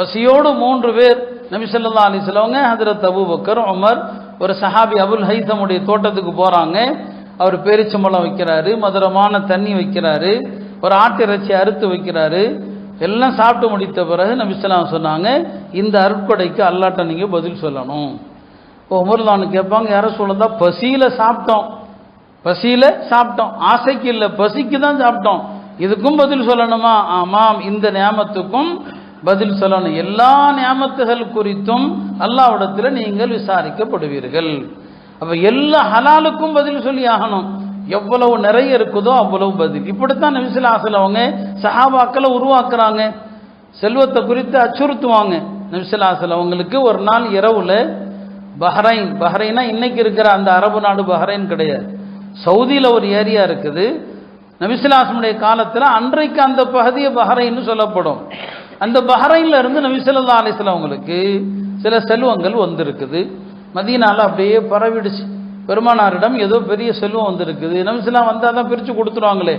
பசியோடு மூன்று பேர் நபி அலி சொல்லவங்க ஹதரத் ஹஜரத் அபூபக்கர் உமர் ஒரு சஹாபி அபுல் ஹைசமுடைய தோட்டத்துக்கு போகிறாங்க அவர் பேரிச்சம்பழம் வைக்கிறாரு மதுரமான தண்ணி வைக்கிறாரு ஒரு ஆட்டிறைச்சி அறுத்து வைக்கிறாரு. எல்லாம் சாப்பிட்டு முடித்த பிறகு நபிஸ்லாம் சொன்னாங்க இந்த அருட்கொடைக்கு அல்லாட்ட நீங்கள் பதில் சொல்லணும். இப்போ உமர்லான்னு கேட்பாங்க யாரும் சொல்லதா பசியில் சாப்பிட்டோம். பசியில் சாப்பிட்டோம். ஆசைக்கு இல்லை பசிக்கு தான் சாப்பிட்டோம். இதுக்கும் பதில் சொல்லணுமா? ஆமாம் இந்த நியமத்துக்கும் பதில் சொல்லணும். எல்லா நியாமத்துகள் குறித்தும் அல்லாவிடத்தில் நீங்கள் விசாரிக்கப்படுவீர்கள். அப்போ எல்லா ஹலாலுக்கும் பதில் சொல்லி ஆகணும். எவ்வளவு நிறைய இருக்குதோ அவ்வளவு பதில். இப்படித்தான் நபிசுல்லாசல் அவங்க சஹாபாக்களை உருவாக்குறாங்க. செல்வத்தை குறித்து அச்சுறுத்துவாங்க. நபிசுல்லாசல் அவங்களுக்கு ஒரு நாள் இரவில் பஹ்ரைன். பஹ்ரைனா இன்னைக்கு இருக்கிற அந்த அரபு நாடு பஹ்ரைன் கிடையாது. சவுதியில் ஒரு ஏரியா இருக்குது. நபிசுல்லாசனுடைய காலத்தில் அன்றைக்கு அந்த பகுதியை பஹ்ரைன்னு சொல்லப்படும். அந்த பஹ்ரைன்ல இருந்து நபிசுல்லா அலிஸ்லாம் அவங்களுக்கு சில செல்வங்கள் வந்திருக்குது. மதீனால அப்படியே பரவிடுச்சு. பெருமானாரிடம் ஏதோ பெரிய செல்வம் வந்திருக்குது. நபிசுல்லாம் வந்தால் தான் பிரித்து கொடுத்துருவாங்களே.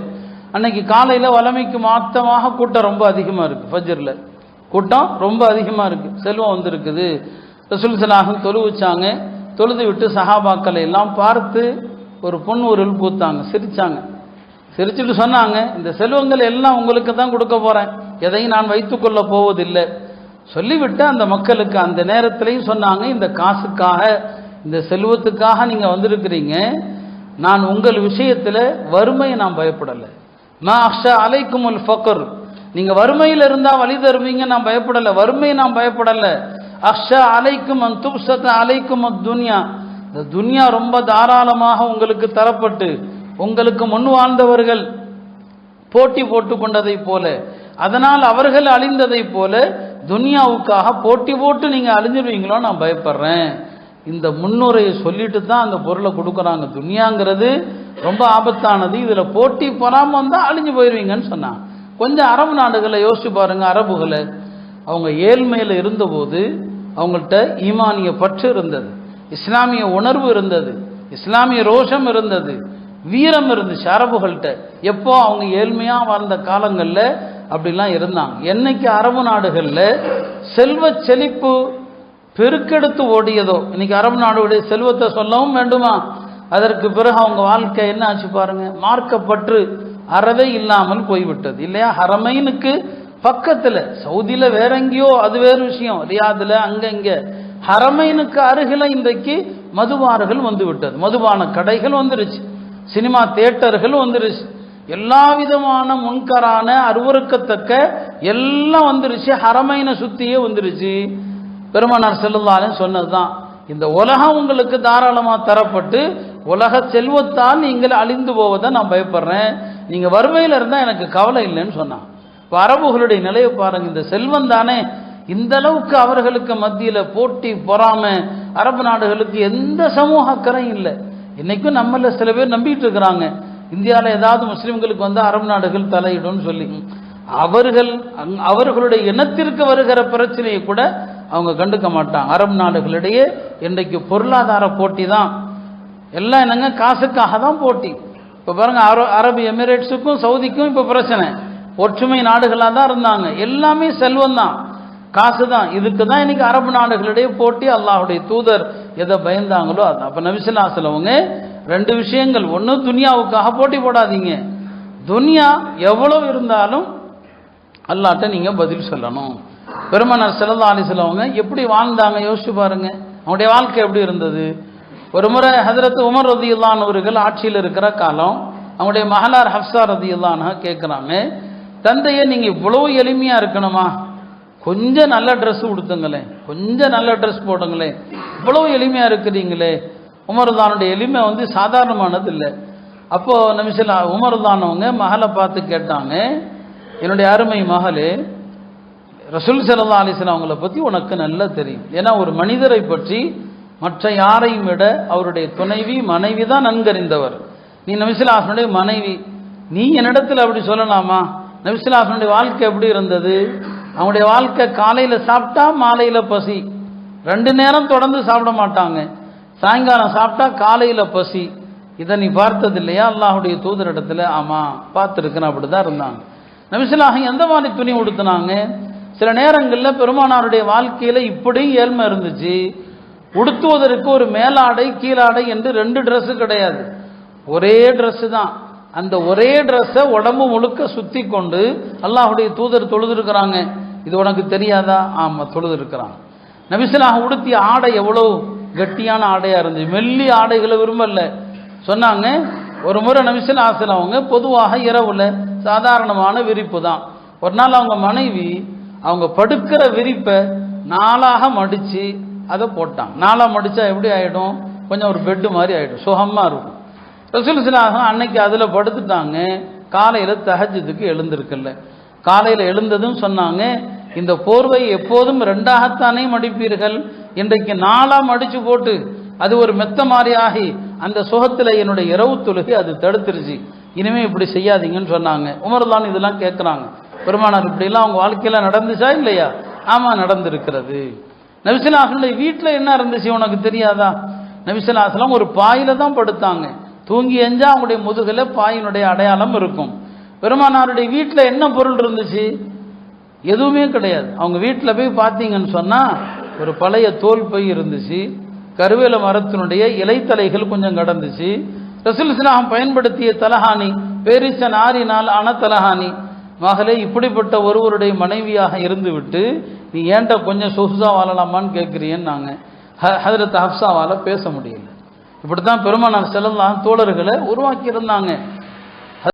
அன்னைக்கு காலையில் வளமைக்கு மாத்தமாக கூட்டம் ரொம்ப அதிகமாக இருக்குது ஃபஜ்ரில். கூட்டம் ரொம்ப அதிகமாக இருக்குது செல்வம் வந்திருக்குது. ரசூல் சலாஹும் தொழு வச்சாங்க. தொழுது விட்டு சஹாபாக்களை எல்லாம் பார்த்து ஒரு பொன் உருள் பூத்தாங்க சிரித்தாங்க சிரிச்சுட்டு சொன்னாங்க இந்த செல்வங்கள் எல்லாம் உங்களுக்கு தான் கொடுக்க போகிறேன் எதையும் நான் வைத்துக்கொள்ள போவதில்லை. சொல்லிவிட்டு அந்த மக்களுக்கு அந்த நேரத்திலையும் சொன்னாங்க இந்த காசுக்காக இந்த செல்வத்துக்காக நீங்கள் வந்திருக்கிறீங்க. நான் உங்கள் விஷயத்தில் வறுமையை நான் பயப்படலை. நான் அஷா அலைக்கும் உல் ஃபக்கர் நீங்கள் வறுமையில் இருந்தால் வழி தருவீங்க நான் பயப்படலை. வறுமையை நான் பயப்படலை. அஷா அலைக்கும் அந் துப்சத்த அலைக்கும் அத் துன்யா. இந்த துன்யா ரொம்ப தாராளமாக உங்களுக்கு தரப்பட்டு உங்களுக்கு முன் வாழ்ந்தவர்கள் போட்டி போட்டு கொண்டதை போல அதனால் அவர்கள் அழிந்ததை போல துன்யாவுக்காக போட்டி போட்டு நீங்கள் அழிஞ்சிருவீங்களோ நான் பயப்படுறேன். இந்த முன்னுரையை சொல்லிட்டு தான் அந்த பொருளை கொடுக்குறாங்க. துன்யாங்கிறது ரொம்ப ஆபத்தானது. இதில் போட்டி பொறாமல் வந்தால் அழிஞ்சு போயிடுவீங்கன்னு சொன்னான். கொஞ்சம் அரபு நாடுகளை யோசிச்சு பாருங்கள் அரபுகளை. அவங்க ஏழ்மையில் இருந்தபோது அவங்கள்ட்ட ஈமானிய பற்று இருந்தது. இஸ்லாமிய உணர்வு இருந்தது. இஸ்லாமிய ரோஷம் இருந்தது. வீரம் இருந்துச்சு அரபுகள்கிட்ட எப்போ அவங்க ஏழ்மையாக வாழ்ந்த காலங்களில் அப்படிலாம் இருந்தாங்க என்னைக்கு அரபு நாடுகளில் செல்வ செழிப்பு பெருக்கெடுத்து ஓடியதோ இன்னைக்கு அரபு நாடுடைய செல்வத்தை சொல்லவும் வேண்டுமா? அதற்கு பிறகு அவங்க வாழ்க்கை என்ன ஆச்சு பாருங்க மார்க்கப்பற்று அறவே இல்லாமல் போய்விட்டது. இல்லையா? ஹரமைனுக்கு பக்கத்தில் சவுதியில் வேற எங்கேயோ அது வேறு விஷயம். ரியாதில் அங்கே இங்கே. ஹரமைனுக்கு அருகில் இன்றைக்கு மதுபார்கள் வந்து விட்டது மதுபான கடைகள் வந்துருச்சு. சினிமா தேட்டர்கள் வந்துருச்சு. எல்லா விதமான முன்கரான அருவறுக்கத்தக்க எல்லாம் வந்துருச்சு. ஹரமைனை சுத்தியே வந்துருச்சு. பெருமானார் சொன்னது தான் இந்த உலகம் உங்களுக்கு தாராளமாக தரப்பட்டு உலக செல்வத்தால் நீங்கள் அழிந்து போவதை நான் பயப்படுறேன். நீங்கள் வறுமையில் இருந்தால் எனக்கு கவலை இல்லைன்னு சொன்னான். இப்போ அரபுகளுடைய நிலையை பாருங்க. இந்த செல்வம் தானே. இந்த அளவுக்கு அவர்களுக்கு மத்தியில் போட்டி பொறாம அரபு நாடுகளுக்கு எந்த சமூக அக்கறையும் இல்லை. இன்னைக்கும் நம்மள சில பேர் நம்பிட்டு இருக்கிறாங்க. இந்தியாவில் ஏதாவது முஸ்லீம்களுக்கு வந்து அரபு நாடுகள் தலையிடும்னு சொல்லி. அவர்கள் அங்- அவர்களுடைய இனத்திற்கு வருகிற பிரச்சனையை கூட அவங்க கண்டுக்க மாட்டாங்க. அரபு நாடுகளிடையே இன்றைக்கு பொருளாதார போட்டி தான். எல்லாம் என்னங்க? காசுக்காக தான் போட்டி. இப்போ பாருங்கள் அர அரபு எமிரேட்ஸுக்கும் சவுதிக்கும் இப்போ பிரச்சனை. ஒற்றுமை நாடுகளாக தான் இருந்தாங்க. எல்லாமே செல்வம் தான். காசு தான். இதுக்கு தான் இன்னைக்கு அரபு நாடுகளிடையே போட்டி. அல்லாஹுடைய தூதர் எதை பயந்தாங்களோ அது. அப்போ நபிசுல்லாசல் அவங்க ரெண்டு விஷயங்கள். ஒன்று துனியாவுக்காக போட்டி போடாதீங்க. துனியா எவ்வளோ இருந்தாலும் அல்லாட்ட நீங்கள் பதில் சொல்லணும். பெருமனார் செல்லல்லா அலிஸ்ல எப்படி வாழ்ந்தாங்க? யோசிச்சு பாருங்க. அவங்களுடைய வாழ்க்கை எப்படி இருந்தது? ஒரு முறை ஹதரத் உமர் ரதி இல்லானவர்கள் ஆட்சியில் இருக்கிற காலம் அவங்களுடைய மகளார் ஹப்சா ரதியுல்லான கேட்குறாங்க தந்தையை நீங்கள் இவ்வளோ எளிமையாக இருக்கணுமா? கொஞ்சம் நல்ல ட்ரெஸ் கொடுத்துங்களேன் கொஞ்சம் நல்ல ட்ரெஸ் போடுங்களேன். இவ்வளோ எளிமையாக இருக்கிறீங்களே. உமர்தானுடைய எளிமை வந்து சாதாரணமானது இல்லை அப்போது நமிசில் உமர்தானவங்க மகளை பார்த்து கேட்டாங்க என்னுடைய அருமை மகளே ரசூல் சல்லா அலிஸ்லாம் அவங்கள பற்றி உனக்கு நல்லா தெரியும். ஏன்னா ஒரு மனிதரை பற்றி மற்ற யாரையும் விட அவருடைய துணைவி மனைவி தான் நன்கறிந்தவர். நீ நபிசுல்லாசனுடைய மனைவி நீ என்னிடத்தில் அப்படி சொல்லலாமா? நபிசுல்லாசனுடைய வாழ்க்கை எப்படி இருந்தது? அவனுடைய வாழ்க்கை காலையில் சாப்பிட்டா மாலையில் பசி. ரெண்டு நேரம் தொடர்ந்து சாப்பிட மாட்டாங்க. சாயங்காலம் சாப்பிட்டா காலையில் பசி. இதை நீ பார்த்தது இல்லையா அல்லாஹுடைய தூதரிடத்துல ஆமாம் பார்த்துருக்கேன் அப்படி தான் இருந்தாங்க நபிசிலாக எந்த மாதிரி துணி உடுத்துனாங்க? சில நேரங்களில் பெருமானாருடைய வாழ்க்கையில் இப்படி ஏழ்மை இருந்துச்சு. உடுத்துவதற்கு ஒரு மேலாடை கீழாடை என்று ரெண்டு ட்ரெஸ்ஸு கிடையாது. ஒரே ட்ரெஸ்ஸு தான். அந்த ஒரே ட்ரெஸ்ஸை உடம்பு முழுக்க சுற்றி கொண்டு அல்லாஹுடைய தூதர் தொழுதுருக்கிறாங்க. இது உனக்கு தெரியாதா? ஆமாம் தொழுதுருக்கிறாங்க. நபிசிலாக உடுத்திய ஆடை எவ்வளோ கெட்டியான ஆடையாக இருந்துச்சு. மெல்லி ஆடைகளை விரும்பல. சொன்னாங்க ஒரு முறை நபிசல் ஆசையில் அவங்க பொதுவாக இரவில் சாதாரணமான விரிப்பு தான். ஒரு நாள் அவங்க மனைவி அவங்க படுக்கிற விரிப்பை நாளாக மடித்து அதை போட்டாங்க. நாளாக மடித்தா எப்படி ஆகிடும் கொஞ்சம் ஒரு பெட்டு மாதிரி ஆகிடும் சுகமாக இருக்கும். ரசூல் சிலாகம் அன்னைக்கு அதில் படுத்துட்டாங்க. காலையில் தஹஜத்துக்கு எழுந்திருக்கல. காலையில் எழுந்ததும் சொன்னாங்க இந்த போர்வை எப்போதும் ரெண்டாகத்தானே மடிப்பீர்கள்? இன்றைக்கு நாளாக மடித்து போட்டு அது ஒரு மெத்த மாதிரி ஆகி அந்த சுகத்தில் என்னுடைய இரவு தொழுகை அது தடுத்துருச்சு. இனிமே இப்படி செய்யாதீங்கன்னு சொன்னாங்க. உமர்தான் இதெல்லாம் கேட்குறாங்க பெருமானார் இப்படிலாம் அவங்க வாழ்க்கையில் நடந்துச்சா இல்லையா? ஆமாம் நடந்திருக்கிறது. நபிசலாசனுடைய வீட்டில் என்ன இருந்துச்சு உனக்கு தெரியாதா? நபிசலாசலம் ஒரு பாயில தான் படுத்தாங்க. தூங்கி எஞ்சா அவங்களுடைய முதுகில் பாயினுடைய அடையாளம் இருக்கும். பெருமானாருடைய வீட்டில் என்ன பொருள் இருந்துச்சு? எதுவுமே கிடையாது. அவங்க வீட்டில் போய் பார்த்தீங்கன்னு சொன்னால் ஒரு பழைய தோல் பை இருந்துச்சு கருவேல மரத்தினுடைய இலைத்தலைகள் கொஞ்சம் கடந்துச்சு. ரசூல் இஸ்லாம் பயன்படுத்திய தலஹானி பேரிச்ச நாரினால் ஆன தலஹானி. மகளே இப்படிப்பட்ட ஒருவருடைய மனைவியாக இருந்துவிட்டு நீ ஏன்ட்ட கொஞ்சம் சொகுசா வாழலாமான்னு கேட்குறியன்னு நாங்கள் ஹதரத் ஹப்சாவால் பேச முடியல. இப்படி தான் பெருமானார் செல்லலாம் தோழர்களை உருவாக்கியிருந்தாங்க.